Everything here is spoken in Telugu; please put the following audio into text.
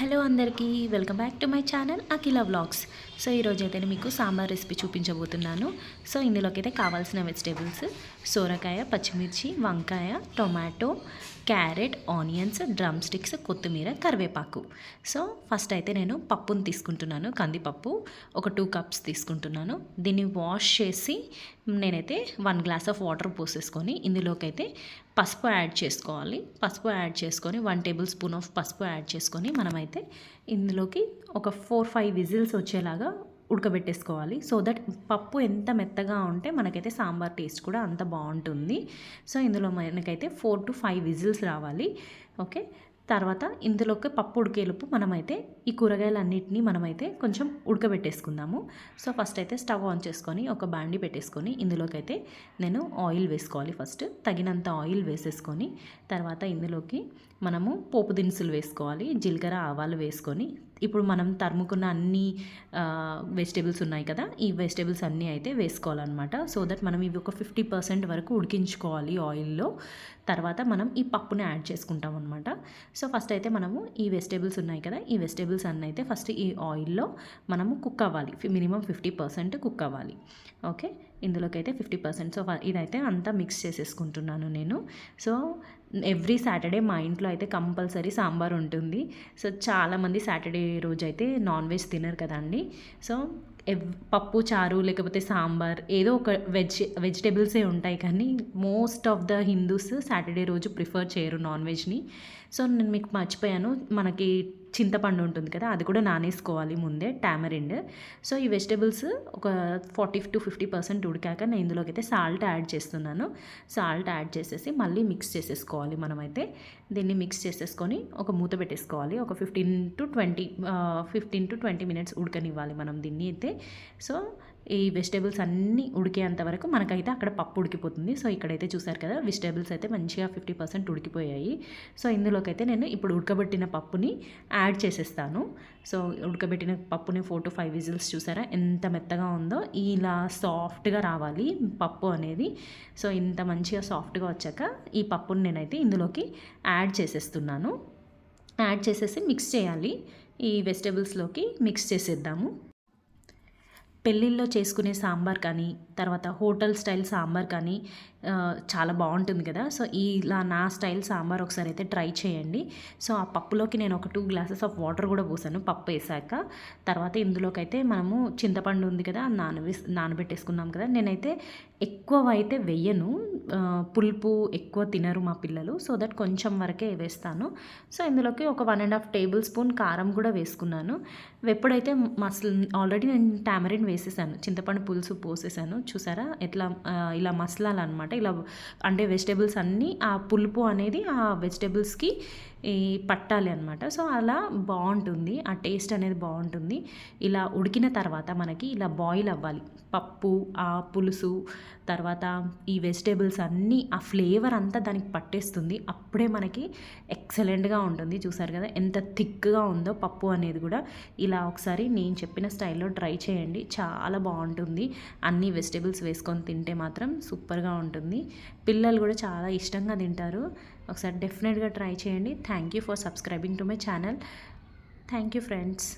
హలో అందరికీ welcome back to my channel Akhila vlogs. So ఈరోజు అయితే మీకు సాంబార్ రెసిపీ చూపించబోతున్నాను. సో ఇందులోకి అయితే కావాల్సిన వెజిటేబుల్స్ సోరకాయ పచ్చిమిర్చి వంకాయ tomato carrot onions drumsticks కొత్తిమీర కరివేపాకు. సో ఫస్ట్ అయితే నేను పప్పును తీసుకుంటున్నాను కందిపప్పు ఒక టూ కప్స్ తీసుకుంటున్నాను. దీన్ని వాష్ చేసి నేనైతే వన్ గ్లాస్ ఆఫ్ వాటర్ పోసేసుకొని ఇందులోకైతే పసుపు యాడ్ చేసుకోవాలి. పసుపు యాడ్ చేసుకొని వన్ టేబుల్ స్పూన్ ఆఫ్ పసుపు యాడ్ చేసుకొని మనమైతే ఇందులోకి ఒక ఫోర్ ఫైవ్ విజిల్స్ వచ్చేలాగా ఉడకబెట్టేసుకోవాలి. సో దట్ పప్పు ఎంత మెత్తగా ఉంటే మనకైతే సాంబార్ టేస్ట్ కూడా అంత బాగుంటుంది. సో ఇందులో మనకైతే ఫోర్ టు ఫైవ్ విజిల్స్ రావాలి. ఓకే తర్వాత ఇందులోకి పప్పు ఉడికేలోపు మనమైతే ఈ కూరగాయలన్నిటిని మనమైతే కొంచెం ఉడకబెట్టేసుకుందాము. సో ఫస్ట్ అయితే స్టవ్ ఆన్ చేసుకొని ఒక బాండి పెట్టేసుకొని ఇందులోకైతే నేను ఆయిల్ వేసుకోవాలి ఫస్ట్ తగినంత ఆయిల్ వేసేసుకొని తర్వాత ఇందులోకి మనము పోపు దినుసులు వేసుకోవాలి. జీలకర్ర ఆవాలు వేసుకొని ఇప్పుడు మనం తరుముకున్న అన్ని వెజిటేబుల్స్ ఉన్నాయి కదా ఈ వెజిటేబుల్స్ అన్నీ అయితే వేసుకోవాలన్నమాట. సో దట్ మనం ఇవి ఒక ఫిఫ్టీ పర్సెంట్ వరకు ఉడికించుకోవాలి ఆయిల్లో తర్వాత మనం ఈ పప్పుని యాడ్ చేసుకుంటాం అనమాట సో ఫస్ట్ అయితే మనము ఈ వెజిటేబుల్స్ ఉన్నాయి కదా ఈ వెజిటేబుల్స్ అన్నీ అయితే ఫస్ట్ ఈ ఆయిల్లో మనము కుక్ అవ్వాలి. మినిమం ఫిఫ్టీ పర్సెంట్ కుక్ అవ్వాలి. ఓకే ఇందులోకి అయితే ఫిఫ్టీ పర్సెంట్. సో ఇదైతే అంతా మిక్స్ చేసేసుకుంటున్నాను నేను. సో ఎవ్రీ సాటర్డే మా ఇంట్లో అయితే కంపల్సరీ సాంబార్ ఉంటుంది. సో చాలామంది సాటర్డే రోజు అయితే నాన్ వెజ్ తినరు కదండి. సో పప్పు చారు లేకపోతే సాంబార్ ఏదో ఒక వెజ్ వెజిటేబుల్సే ఉంటాయి కానీ most of the Hindus Saturday రోజు ప్రిఫర్ చేయరు నాన్ వెజ్ని. సో నేను మీకు మర్చిపోయాను. మనకి చింతపండు ఉంటుంది కదా అది కూడా నానేసుకోవాలి ముందే టామరిండ్. సో ఈ వెజిటేబుల్స్ ఒక ఫార్టీ టు ఫిఫ్టీ పర్సెంట్ ఉడికాక నేను ఇందులోకి అయితే సాల్ట్ యాడ్ చేస్తున్నాను. సాల్ట్ యాడ్ చేసేసి మళ్ళీ మిక్స్ చేసేసుకోవాలి మనమైతే. దీన్ని మిక్స్ చేసేసుకొని ఒక మూత పెట్టేసుకోవాలి. ఒక fifteen to twenty fifteen to twenty minutes ఉడకనివ్వాలి మనం దీన్ని అయితే. సో ఈ వెజిటేబుల్స్ అన్నీ ఉడికేంత వరకు మనకైతే అక్కడ పప్పు ఉడికిపోతుంది. సో ఇక్కడైతే చూసారు కదా వెజిటేబుల్స్ అయితే మంచిగా ఫిఫ్టీ పర్సెంట్ ఉడికిపోయాయి. సో ఇందులోకైతే నేను ఇప్పుడు ఉడకబెట్టిన పప్పుని యాడ్ చేసేస్తాను. సో ఉడకబెట్టిన పప్పుని ఫోర్ టు ఫైవ్ విజిల్స్ చూసారా ఎంత మెత్తగా ఉందో ఇలా సాఫ్ట్గా రావాలి పప్పు అనేది. సో ఇంత మంచిగా సాఫ్ట్గా వచ్చాక ఈ పప్పుని నేనైతే ఇందులోకి యాడ్ చేసేస్తున్నాను. యాడ్ చేసేసి మిక్స్ చేయాలి. ఈ వెజిటేబుల్స్లోకి మిక్స్ చేసేద్దాము. పెళ్ళిళ్ళలో చేసుకునే సాంబార్ కానీ తర్వాత హోటల్ స్టైల్ సాంబార్ కానీ చాలా బాగుంటుంది కదా. సో ఇలా నా స్టైల్ సాంబార్ ఒకసారి అయితే ట్రై చేయండి. సో ఆ పప్పులోకి నేను ఒక టూ గ్లాసెస్ ఆఫ్ వాటర్ కూడా పోసాను పప్పు వేసాక. తర్వాత ఇందులోకైతే మనము చింతపండు ఉంది కదా నానబె నానబెట్టేసుకున్నాం కదా. నేనైతే ఎక్కువ అయితే వెయ్యను పులుపు ఎక్కువ తినరు మా పిల్లలు సో దట్ కొంచెం వరకే వేస్తాను. సో ఇందులోకి ఒక one and half tablespoon కారం కూడా వేసుకున్నాను. ఎప్పుడైతే మసల్ ఆల్రెడీ నేను టామరిన్ వేసేసాను చింతపండు పులుసు పోసేసాను చూసారా? ఎట్లా ఇలా మసలాలన్నమాట ఇలా అంటే వెజిటేబుల్స్ అన్నీ ఆ పులుపు అనేది ఆ వెజిటేబుల్స్కి ఈ పట్టాలి అనమాట సో అలా బాగుంటుంది. ఆ టేస్ట్ అనేది బాగుంటుంది. ఇలా ఉడికిన తర్వాత మనకి ఇలా బాయిల్ అవ్వాలి. పప్పు ఆ పులుసు తర్వాత ఈ వెజిటేబుల్స్ అన్నీ ఆ ఫ్లేవర్ అంతా దానికి పట్టేస్తుంది. అప్పుడే మనకి ఎక్సలెంట్గా ఉంటుంది. చూసారు కదా? ఎంత థిక్గా ఉందో పప్పు అనేది కూడా. ఇలా ఒకసారి నేను చెప్పిన స్టైల్లో ట్రై చేయండి. చాలా బాగుంటుంది. అన్ని వెజిటేబుల్స్ వేసుకొని తింటే మాత్రం సూపర్గా ఉంటుంది. పిల్లలు కూడా చాలా ఇష్టంగా తింటారు. ఒకసారి డెఫినెట్గా ట్రై చేయండి. Thank you for subscribing to my channel thank you friends